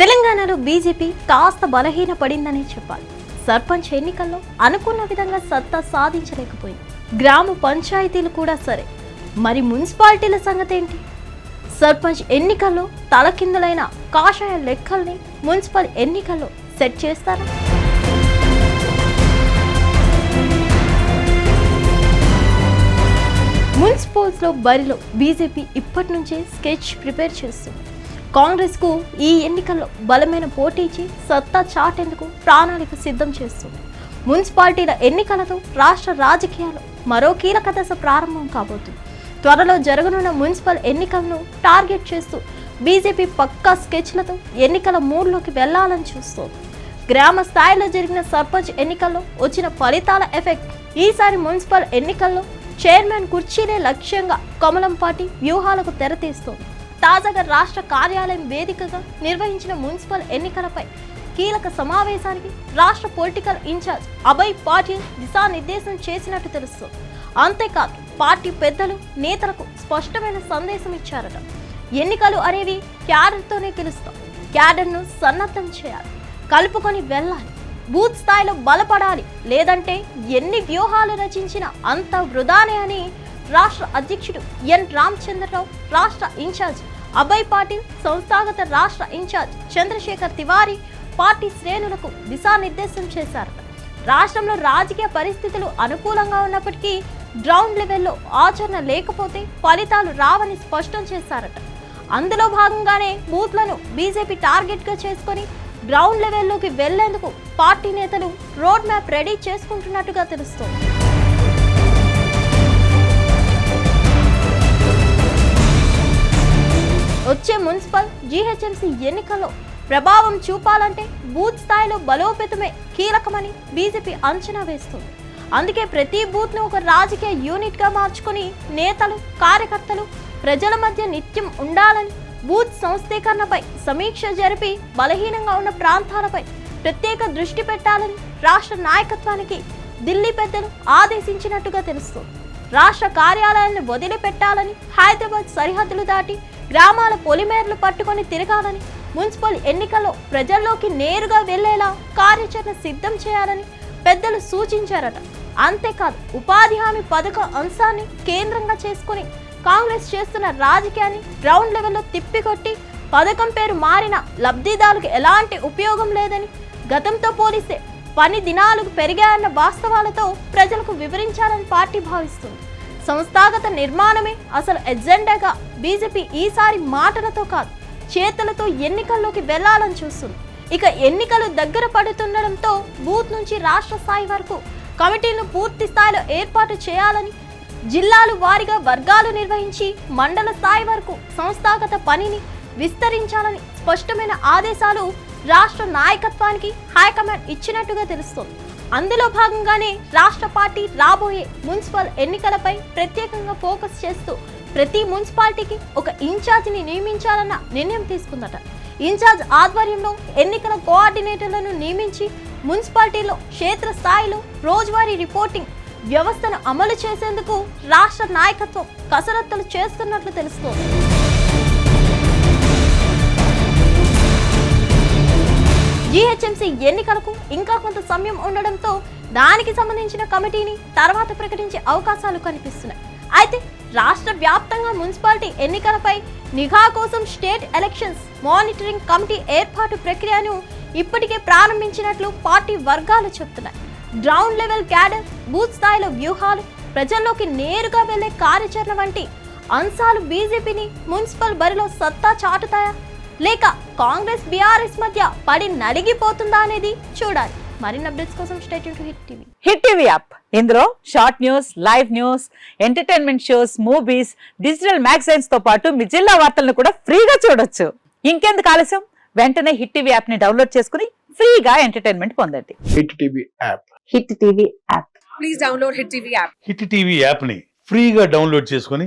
తెలంగాణలో బీజేపీ కాస్త బలహీన పడిందనే చెప్పాలి. సర్పంచ్ ఎన్నికల్లో అనుకున్న విధంగా సత్తా సాధించలేకపోయింది. గ్రామ పంచాయతీలు కూడా సరే. మరి మున్సిపాలిటీల సంగతి ఏంటి సర్పంచ్ ఎన్నికల్లో తలకిందులైన కాషాయ లెక్కల్ని మున్సిపల్ ఎన్నికల్లో సెట్ చేస్తారా? మున్సిపల్స్లో బరిలో బీజేపీ ఇప్పటి నుంచే స్కెచ్ ప్రిపేర్ చేస్తుంది. కాంగ్రెస్కు ఈ ఎన్నికల్లో బలమైన పోటీచి సత్తా చాటేందుకు ప్రణాళిక సిద్ధం చేస్తుంది. మున్సిపాలిటీల ఎన్నికలతో రాష్ట్ర రాజకీయాలు మరో కీలక దశ ప్రారంభం కాబోతుంది. త్వరలో జరగనున్న మున్సిపల్ ఎన్నికలను టార్గెట్ చేస్తూ బీజేపీ పక్కా స్కెచ్లతో ఎన్నికల మూడ్లోకి వెళ్ళాలని చూస్తోంది. గ్రామ స్థాయిలో జరిగిన సర్పంచ్ ఎన్నికల్లో వచ్చిన ఫలితాల ఎఫెక్ట్ ఈసారి మున్సిపల్ ఎన్నికల్లో చైర్మన్ కుర్చీనే లక్ష్యంగా కమలం పార్టీ వ్యూహాలకు తెరతీస్తోంది. తాజాగా రాష్ట్ర కార్యాలయం వేదికగా నిర్వహించిన మున్సిపల్ ఎన్నికలపై కీలక సమావేశానికి రాష్ట్ర పొలిటికల్ ఇన్ఛార్జ్ అభయ్ పాటిల్ దిశానిర్దేశం చేసినట్టు తెలుస్తోంది. అంతేకాదు పార్టీ పెద్దలు నేతలకు స్పష్టమైన సందేశం ఇచ్చారట. ఎన్నికలు అనేవి క్యాడర్తోనే గెలుస్తాం. క్యాడర్ను సన్నద్ధం చేయాలి. కలుపుకొని వెళ్ళాలి. బూత్ స్థాయిలో బలపడాలి. లేదంటే ఎన్ని వ్యూహాలు రచించినా అంత వృధానే అని రాష్ట్ర అధ్యక్షుడు ఎన్ రామచంద్రరావు రాష్ట్ర ఇన్ఛార్జ్ అభయ్ పాటిల్ సంస్థాగత రాష్ట్ర ఇన్ఛార్జ్ చంద్రశేఖర్ తివారీ పార్టీ శ్రేణులకు దిశానిర్దేశం చేశారట రాష్ట్రంలో రాజకీయ పరిస్థితులు అనుకూలంగా ఉన్నప్పటికీ గ్రౌండ్ లెవెల్లో ఆచరణ లేకపోతే ఫలితాలు రావని స్పష్టం చేశారట అందులో భాగంగానే బూత్లను బీజేపీ టార్గెట్గా చేసుకొని గ్రౌండ్ లెవెల్లోకి వెళ్ళేందుకు పార్టీ నేతలు రోడ్ మ్యాప్ రెడీ చేసుకుంటున్నట్టుగా తెలుస్తోంది. జీహెచ్ఎంసీ ఎన్నికల్లో ప్రభావం చూపాలంటే బూత్ స్థాయిలో బలోపేతమే కీలకమని బీజేపీ అంచనా వేస్తుంది. అందుకే ప్రతి బూత్ను ఒక రాజకీయ యూనిట్గా మార్చుకుని నేతలు కార్యకర్తలు ప్రజల మధ్య నిత్యం ఉండాలని బూత్ సంస్థీకరణపై సమీక్ష జరిపి బలహీనంగా ఉన్న ప్రాంతాలపై ప్రత్యేక దృష్టి పెట్టాలని రాష్ట్ర నాయకత్వానికి ఢిల్లీ పెద్దలు ఆదేశించినట్టుగా తెలుస్తోంది. రాష్ట్ర కార్యాలయాలను వదిలిపెట్టాలని హైదరాబాద్ సరిహద్దులు దాటి గ్రామాల పొలిమేరలు పట్టుకొని తిరగాలని మున్సిపల్ ఎన్నికల్లో ప్రజల్లోకి నేరుగా వెళ్ళేలా కార్యాచరణ సిద్ధం చేయాలని పెద్దలు సూచించారట. అంతేకాదు ఉపాధి హామీ పథక అంశాన్ని కేంద్రంగా చేసుకుని కాంగ్రెస్ చేస్తున్న రాజకీయాన్ని గ్రౌండ్ లెవెల్లో తిప్పికొట్టి పథకం పేరు మారిన లబ్ధిదారులకు ఎలాంటి ఉపయోగం లేదని గతంతో పోలిస్తే పని దినాలు పెరిగాయన్న వాస్తవాలతో ప్రజలకు వివరించాలని పార్టీ భావిస్తుంది. సంస్థాగత నిర్మాణమే అసలు ఎజెండాగా బీజేపీ ఈసారి మాటలతో కాదు చేతులతో ఎన్నికల్లోకి వెళ్ళాలని చూస్తుంది. ఇక ఎన్నికలు దగ్గర పడుతుండడంతో బూత్ నుంచి రాష్ట్ర స్థాయి వరకు కమిటీలను పూర్తి స్థాయిలో ఏర్పాటు చేయాలని జిల్లాలు వారీగా వర్గాలు నిర్వహించి మండల స్థాయి వరకు సంస్థాగత పనిని విస్తరించాలని స్పష్టమైన ఆదేశాలు రాష్ట్ర నాయకత్వానికి హైకమాండ్ ఇచ్చినట్టుగా తెలుస్తోంది. అందులో భాగంగానే రాష్ట్ర పార్టీ రాబోయే మున్సిపల్ ఎన్నికలపై ప్రత్యేకంగా ఫోకస్ చేస్తూ ప్రతి మున్సిపాలిటీకి ఒక ఇన్ఛార్జిని నియమించాలన్న నిర్ణయం తీసుకుందట. ఇన్ఛార్జ్ ఆధ్వర్యంలో ఎన్నికల కోఆర్డినేటర్లను నియమించి మున్సిపాలిటీలో క్షేత్ర స్థాయిలో రోజువారీ రిపోర్టింగ్ వ్యవస్థను అమలు చేసేందుకు రాష్ట్ర నాయకత్వం కసరత్తులు చేస్తున్నట్లు తెలుస్తోంది. జీహెచ్ఎంసీ ఎన్నికలకు ఇంకా కొంత సమయం ఉండడంతో దానికి సంబంధించిన కమిటీని తర్వాత ప్రకటించే అవకాశాలు కనిపిస్తున్నాయి. అయితే రాష్ట్ర వ్యాప్తంగా మున్సిపాలిటీ ఎన్నికలపై నిఘా కోసం స్టేట్ ఎలక్షన్స్ మానిటరింగ్ కమిటీ ఏర్పాటు ప్రక్రియను ఇప్పటికే ప్రారంభించినట్లు పార్టీ వర్గాలు చెబుతున్నాయి. గ్రౌండ్ లెవెల్ క్యాడర్ బూత్ స్థాయిలో వ్యూహాలు ప్రజల్లోకి నేరుగా వెళ్ళే కార్యాచరణ వంటి అంశాలు బీజేపీని మున్సిపల్ బరిలో సత్తా చాటుతాయా? లేక కాంగ్రెస్ బీఆర్ఎస్ మధ్య పడి నలిగిపోతుందా అనేది చూడాలి. మరిన్ని అప్డేట్స్ కోసం state to hit TV. Hit TV app. ఇందులో short news live news entertainment shows movies digital మ్యాగజైన్స్తో పాటు మీ జిల్లా వార్తలను కూడా ఫ్రీగా చూడొచ్చు. ఇంకెందుకు ఆలస్యం? వెంటనే హిట్ టీవీ యాప్ని డౌన్లోడ్ చేసుకుని ఫ్రీగా ఎంటర్టైన్మెంట్ పొందండి. Hit TV app. Hit TV app. Please download Hit TV app. Hit TV యాప్ని ఫ్రీగా డౌన్లోడ్ చేసుకొని